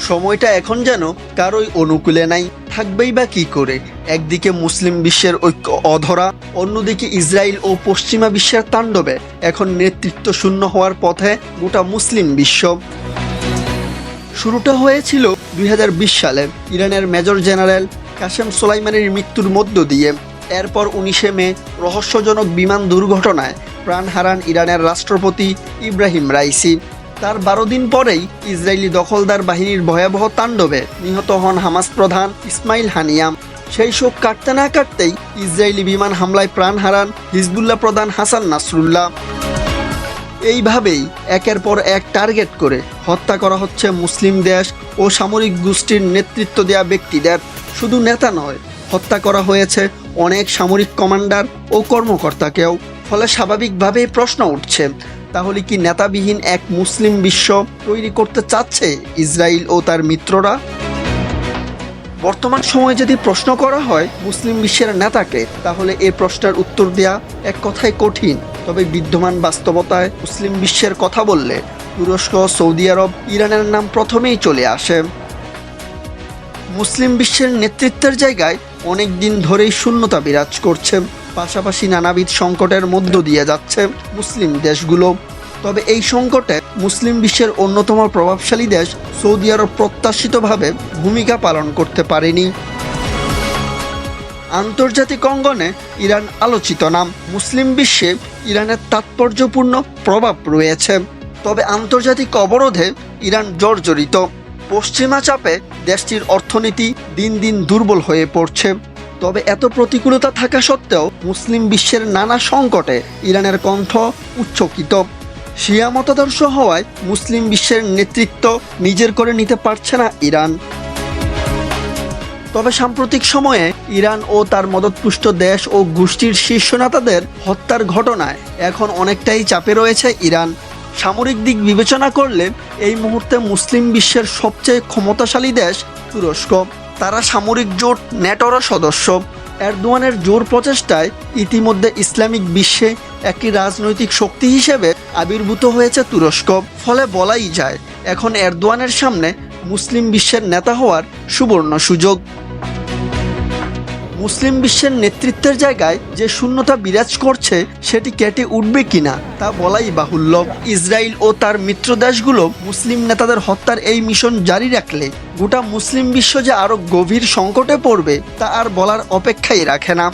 সময়টা এখন যেন কারোই অনুকূলে নাই। থাকবেই বা কি করে? একদিকে মুসলিম বিশ্বের ঐক্য অধরা, অন্যদিকে ইসরায়েল ও পশ্চিমা বিশ্বের তাণ্ডবে। এখন নেতৃত্ব শূন্য হওয়ার পথে গোটা মুসলিম বিশ্ব। শুরুটা হয়েছিল দুই হাজার বিশ সালে ইরানের মেজর জেনারেল কাশেম সোলাইমানের মৃত্যুর মধ্য দিয়ে। এরপর উনিশে মে রহস্যজনক বিমান দুর্ঘটনায় প্রাণ হারান ইরানের রাষ্ট্রপতি ইব্রাহিম রাইসি। তার বারো দিন পরেই ইসরায়েলি দখলদার বাহিনীর ভয়াবহ তাণ্ডবে নিহত হন হামাস প্রধান ইসমাইল হানিয়াম। সেই শোক কাটতে না কাটতেই ইসরায়েলি বিমান হামলায় প্রাণ হারান হিজবুল্লাহ প্রধান হাসান নাসরুল্লাহ। এইভাবেই একের পর এক টার্গেট করে হত্যা করা হচ্ছে মুসলিম দেশ ও সামরিক গোষ্ঠীর নেতৃত্ব দেয়া ব্যক্তিদের। শুধু নেতা নয়, হত্যা করা হয়েছে অনেক সামরিক কমান্ডার ও কর্মকর্তাকেও। ফলে স্বাভাবিকভাবেই প্রশ্ন উঠছে তাহলে কি নেতাবিহীন এক মুসলিম বিশ্ব তৈরি করতে চাচ্ছে ইসরায়েল ও তার মিত্ররা? বর্তমান সময়ে যদি প্রশ্ন করা হয় মুসলিম বিশ্বের নেতাকে, তাহলে এ প্রশ্নের উত্তর দেয়া এক কথায় কঠিন। তবে বিদ্যমান বাস্তবতায় মুসলিম বিশ্বের কথা বললে তুরস্ক, সৌদি আরব, ইরানের নাম প্রথমেই চলে আসে। মুসলিম বিশ্বের নেতৃত্বের জায়গায় অনেক দিন ধরেই শূন্যতা বিরাজ করছে। পাশাপাশি নানাবিধ সংকটের মধ্য দিয়ে যাচ্ছে মুসলিম দেশগুলো। তবে এই সংকটে মুসলিম বিশ্বের অন্যতম প্রভাবশালী দেশ সৌদি আরব প্রত্যাশিতভাবে ভূমিকা পালন করতে পারেনি। আন্তর্জাতিক অঙ্গনে ইরান আলোচিত নাম। মুসলিম বিশ্বে ইরানের তাৎপর্যপূর্ণ প্রভাব রয়েছে। তবে আন্তর্জাতিক অবরোধে ইরান জর্জরিত। পশ্চিমা চাপে দেশটির অর্থনীতি দিন দিন দুর্বল হয়ে পড়ছে। তবে এত প্রতিকূলতা থাকা সত্ত্বেও মুসলিম বিশ্বের নানা সংকটে ইরানের কণ্ঠ উচ্চকিত শিয়া মতাদর্শ হওয়ায় মুসলিম বিশ্বের নেতৃত্ব নিজের করে নিতে পারছে না ইরান। তবে সাম্প্রতিক সময়ে ইরান ও তার মদতপুষ্ট দেশ ও গোষ্ঠীর শীর্ষ নেতাদের হত্যার ঘটনায় এখন অনেকটাই চাপে রয়েছে ইরান। সামরিক দিক বিবেচনা করলে এই মুহূর্তে মুসলিম বিশ্বের সবচেয়ে ক্ষমতাশালী দেশ তুরস্ক। তারা সামরিক জোট ন্যাটোর সদস্য। এরদোয়ানের জোর প্রচেষ্টায় ইতিমধ্যে ইসলামিক বিশ্বে একটি রাজনৈতিক শক্তি হিসেবে আবির্ভূত হয়েছে তুরস্ক, ফলে বলাই যায় এখন এরদোয়ানের সামনে মুসলিম বিশ্বের নেতা হওয়ার সুবর্ণ সুযোগ। মুসলিম বিশ্বের নেতৃত্বের জায়গায় যে শূন্যতা বিরাজ করছে, সেটি কেটে উঠবে কিনা তা বলাই বাহুল্য। ইসরায়েল ও তার মিত্র দেশগুলো মুসলিম নেতাদের হত্যার এই মিশন জারি রাখলে গোটা মুসলিম বিশ্ব যে আরও গভীর সংকটে পড়বে তা আর বলার অপেক্ষাই রাখে না।